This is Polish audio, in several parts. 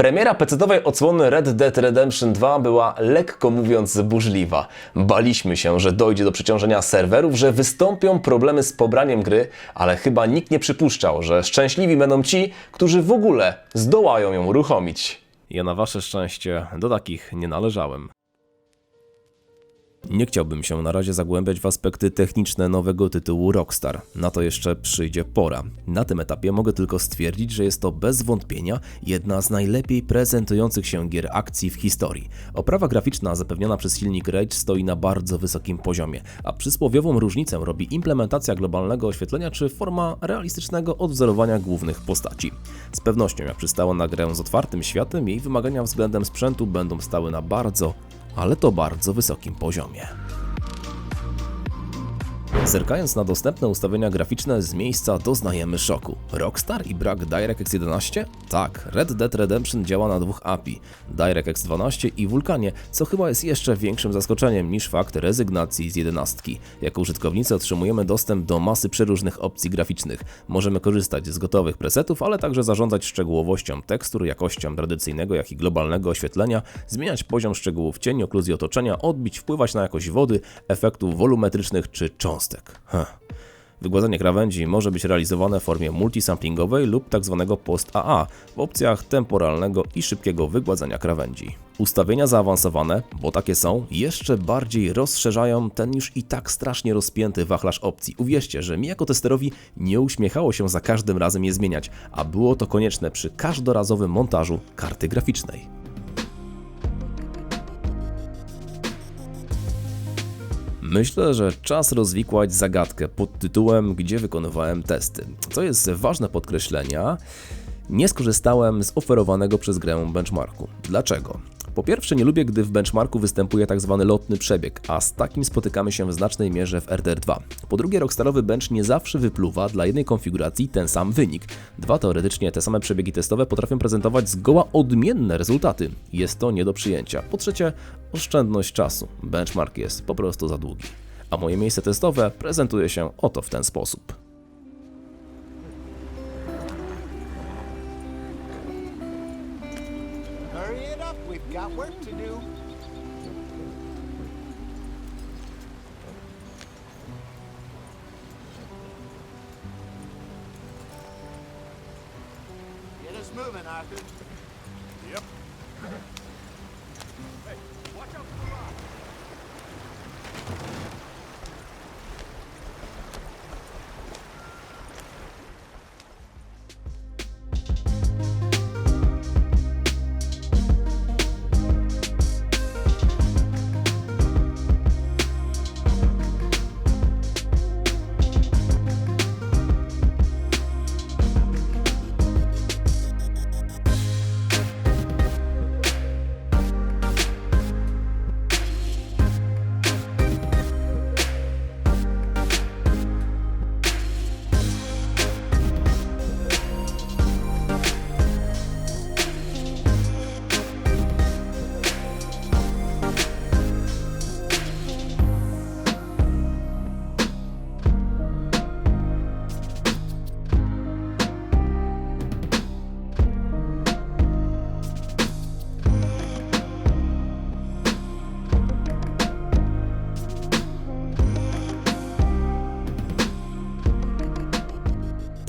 Premiera PC-owej odsłony Red Dead Redemption 2 była lekko mówiąc burzliwa. Baliśmy się, że dojdzie do przeciążenia serwerów, że wystąpią problemy z pobraniem gry, ale chyba nikt nie przypuszczał, że szczęśliwi będą ci, którzy w ogóle zdołają ją uruchomić. Ja na wasze szczęście do takich nie należałem. Nie chciałbym się na razie zagłębiać w aspekty techniczne nowego tytułu Rockstar. Na to jeszcze przyjdzie pora. Na tym etapie mogę tylko stwierdzić, że jest to bez wątpienia jedna z najlepiej prezentujących się gier akcji w historii. Oprawa graficzna zapewniona przez silnik Rage stoi na bardzo wysokim poziomie, a przysłowiową różnicę robi implementacja globalnego oświetlenia czy forma realistycznego odwzorowania głównych postaci. Z pewnością, jak przystało na grę z otwartym światem, jej wymagania względem sprzętu będą stały na bardzo, ale to bardzo wysokim poziomie. Zerkając na dostępne ustawienia graficzne z miejsca doznajemy szoku. Rockstar i brak DirectX 11? Tak, Red Dead Redemption działa na dwóch API, DirectX 12 i Vulkanie, co chyba jest jeszcze większym zaskoczeniem niż fakt rezygnacji z 11. Jako użytkownicy otrzymujemy dostęp do masy przeróżnych opcji graficznych. Możemy korzystać z gotowych presetów, ale także zarządzać szczegółowością tekstur, jakością tradycyjnego jak i globalnego oświetlenia, zmieniać poziom szczegółów cieni, okluzji otoczenia, odbić, wpływać na jakość wody, efektów wolumetrycznych czy cząstek. Heh. Wygładzenie krawędzi może być realizowane w formie multisamplingowej lub tzw. post-AA w opcjach temporalnego i szybkiego wygładzenia krawędzi. Ustawienia zaawansowane, bo takie są, jeszcze bardziej rozszerzają ten już i tak strasznie rozpięty wachlarz opcji. Uwierzcie, że mi jako testerowi nie uśmiechało się za każdym razem je zmieniać, a było to konieczne przy każdorazowym montażu karty graficznej. Myślę, że czas rozwikłać zagadkę pod tytułem Gdzie wykonywałem testy. Co jest ważne podkreślenia, nie skorzystałem z oferowanego przez grę benchmarku. Dlaczego? Po pierwsze, nie lubię, gdy w benchmarku występuje tak zwany lotny przebieg, a z takim spotykamy się w znacznej mierze w RDR 2. Po drugie, Rockstarowy bench nie zawsze wypluwa dla jednej konfiguracji ten sam wynik. Dwa teoretycznie te same przebiegi testowe potrafią prezentować zgoła odmienne rezultaty. Jest to nie do przyjęcia. Po trzecie, oszczędność czasu. Benchmark jest po prostu za długi. A moje miejsce testowe prezentuje się oto w ten sposób. Moving, Arthur. Yep.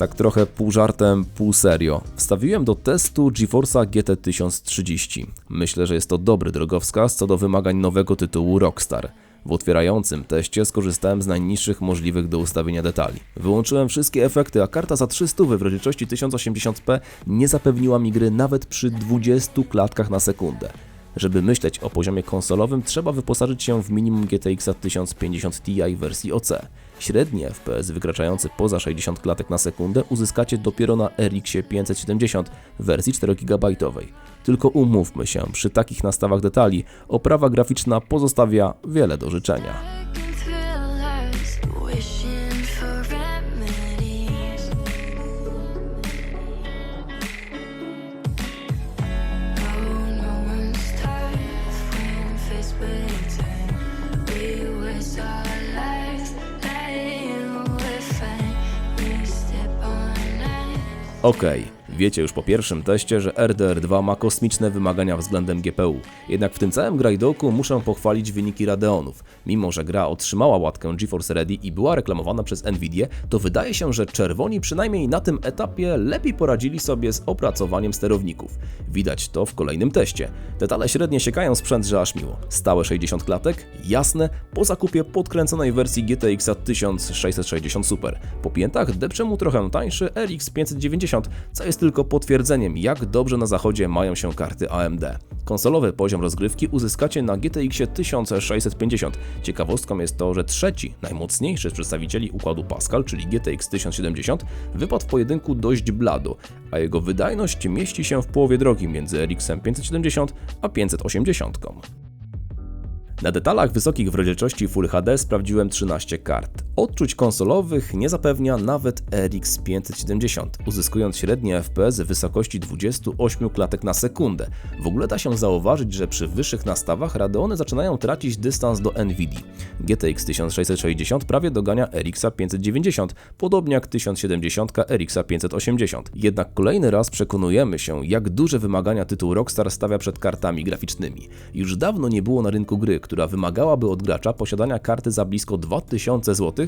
Tak trochę pół żartem, pół serio. Wstawiłem do testu GeForce'a GT 1030. Myślę, że jest to dobry drogowskaz co do wymagań nowego tytułu Rockstar. W otwierającym teście skorzystałem z najniższych możliwych do ustawienia detali. Wyłączyłem wszystkie efekty, a karta za 300 w rozdzielczości 1080p nie zapewniła mi gry nawet przy 20 klatkach na sekundę. Żeby myśleć o poziomie konsolowym, trzeba wyposażyć się w minimum GTX 1050 Ti wersji OC. Średni FPS wykraczający poza 60 klatek na sekundę uzyskacie dopiero na RX 570 w wersji 4 GB. Tylko umówmy się, przy takich nastawach detali oprawa graficzna pozostawia wiele do życzenia. Playing Wiecie już po pierwszym teście, że RDR2 ma kosmiczne wymagania względem GPU. Jednak w tym całym grajdoku muszę pochwalić wyniki Radeonów. Mimo, że gra otrzymała łatkę GeForce Ready i była reklamowana przez Nvidia, to wydaje się, że czerwoni przynajmniej na tym etapie lepiej poradzili sobie z opracowaniem sterowników. Widać to w kolejnym teście. Detale średnie siekają sprzęt, że aż miło. Stałe 60 klatek, jasne, po zakupie podkręconej wersji GTX 1660 Super. Po piętach depcze mu trochę tańszy RX 590, co jest tylko potwierdzeniem, jak dobrze na zachodzie mają się karty AMD. Konsolowy poziom rozgrywki uzyskacie na GTX 1650. Ciekawostką jest to, że trzeci, najmocniejszy z przedstawicieli układu Pascal, czyli GTX 1070, wypadł w pojedynku dość blado, a jego wydajność mieści się w połowie drogi między RX 570 a 580. Na detalach wysokich w rozdzielczości Full HD sprawdziłem 13 kart. Odczuć konsolowych nie zapewnia nawet RX 570, uzyskując średnie FPS w wysokości 28 klatek na sekundę. W ogóle da się zauważyć, że przy wyższych nastawach Radeony zaczynają tracić dystans do Nvidia. GTX 1660 prawie dogania RX 590, podobnie jak 1070 RX 580. Jednak kolejny raz przekonujemy się, jak duże wymagania tytuł Rockstar stawia przed kartami graficznymi. Już dawno nie było na rynku gry, która wymagałaby od gracza posiadania karty za blisko 2000 zł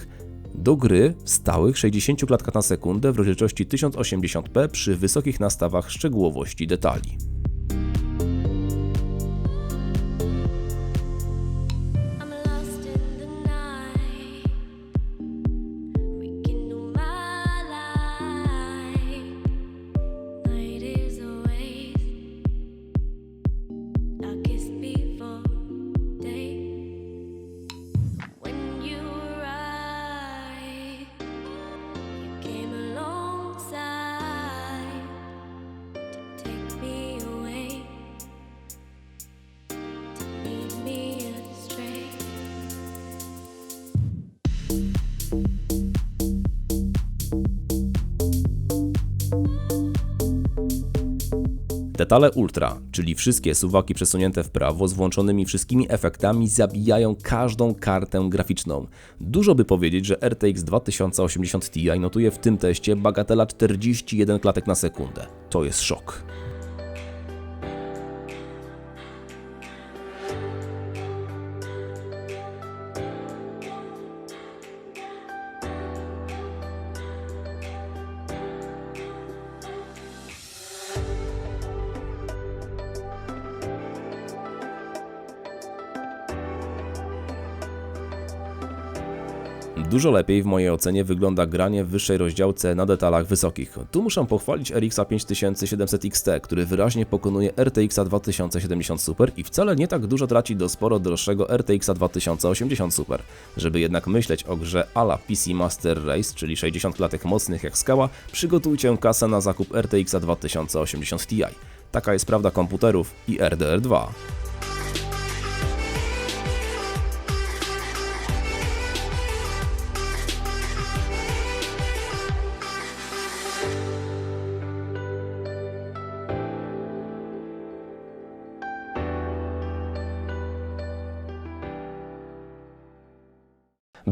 do gry w stałych 60 klatkach na sekundę w rozdzielczości 1080p przy wysokich nastawach szczegółowości detali. Detale Ultra, czyli wszystkie suwaki przesunięte w prawo z włączonymi wszystkimi efektami zabijają każdą kartę graficzną. Dużo by powiedzieć, że RTX 2080 Ti notuje w tym teście bagatela 41 klatek na sekundę. To jest szok. Dużo lepiej w mojej ocenie wygląda granie w wyższej rozdziałce na detalach wysokich. Tu muszę pochwalić RX 5700 XT, który wyraźnie pokonuje RTX 2070 Super i wcale nie tak dużo traci do sporo droższego RTX 2080 Super. Żeby jednak myśleć o grze ala PC Master Race, czyli 60 klatek mocnych jak skała, przygotujcie kasę na zakup RTX 2080 Ti. Taka jest prawda komputerów i RDR2.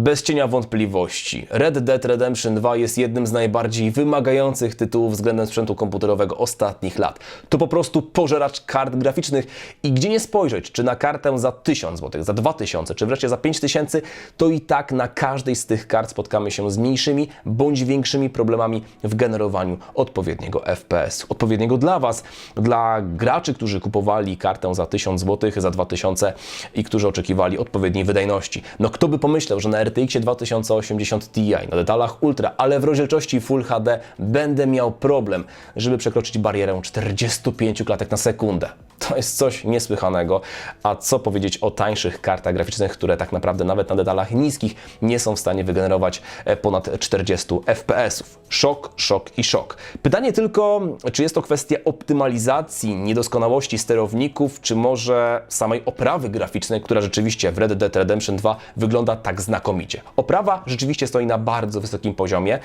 Bez cienia wątpliwości, Red Dead Redemption 2 jest jednym z najbardziej wymagających tytułów względem sprzętu komputerowego ostatnich lat. To po prostu pożeracz kart graficznych i gdzie nie spojrzeć, czy na kartę za 1000 zł, za 2000, czy wreszcie za 5000, to i tak na każdej z tych kart spotkamy się z mniejszymi bądź większymi problemami w generowaniu odpowiedniego FPS. Odpowiedniego dla Was, dla graczy, którzy kupowali kartę za 1000 zł, za 2000 i którzy oczekiwali odpowiedniej wydajności. No kto by pomyślał, że na RTX 2080 Ti, na detalach Ultra, ale w rozdzielczości Full HD będę miał problem, żeby przekroczyć barierę 45 klatek na sekundę. To jest coś niesłychanego. A co powiedzieć o tańszych kartach graficznych, które tak naprawdę nawet na detalach niskich nie są w stanie wygenerować e, ponad 40 FPS-ów. Szok, szok i szok. Pytanie tylko, czy jest to kwestia optymalizacji, niedoskonałości sterowników, czy może samej oprawy graficznej, która rzeczywiście w Red Dead Redemption 2 wygląda tak znakomicie. Oprawa rzeczywiście stoi na bardzo wysokim poziomie,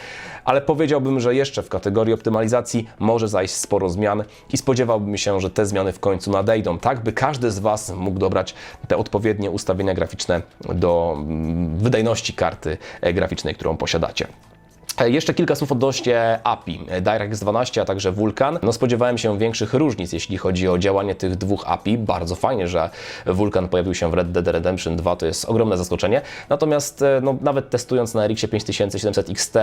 ale powiedziałbym, że jeszcze w kategorii optymalizacji może zajść sporo zmian i spodziewałbym się, że te zmiany w końcu nadejdą, tak by każdy z Was mógł dobrać te odpowiednie ustawienia graficzne do mm, wydajności karty e, graficznej, którą posiadacie. E, Jeszcze kilka słów odnośnie API, e, DirectX 12, a także Vulkan. No spodziewałem się większych różnic, jeśli chodzi o działanie tych dwóch API. Bardzo fajnie, że Vulkan pojawił się w Red Dead Redemption 2, to jest ogromne zaskoczenie. Natomiast e, no, nawet testując na RX 5700 XT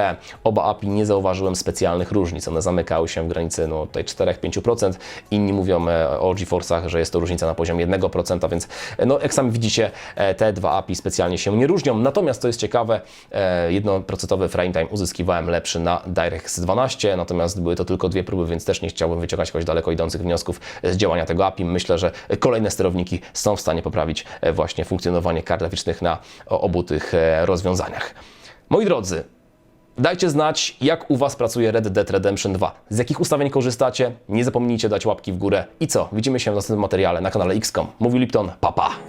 oba API nie zauważyłem specjalnych różnic. One zamykały się w granicy no, tutaj 4-5%. Inni mówią o GeForce'ach, że jest to różnica na poziomie 1%, więc no, jak sami widzicie, te dwa API specjalnie się nie różnią. Natomiast to jest ciekawe, jednoprocentowy frame time uzyskiwałem lepszy na DirectX 12, natomiast były to tylko dwie próby, więc też nie chciałbym wyciągać jakoś daleko idących wniosków z działania tego API. Myślę, że kolejne sterowniki są w stanie poprawić e, właśnie funkcjonowanie kart graficznych na obu tych e, rozwiązaniach. Moi drodzy, Dajcie znać, jak u Was pracuje Red Dead Redemption 2. Z jakich ustawień korzystacie? Nie zapomnijcie dać łapki w górę. I co? Widzimy się w następnym materiale na kanale XCOM. Mówił Lipton, papa. Pa.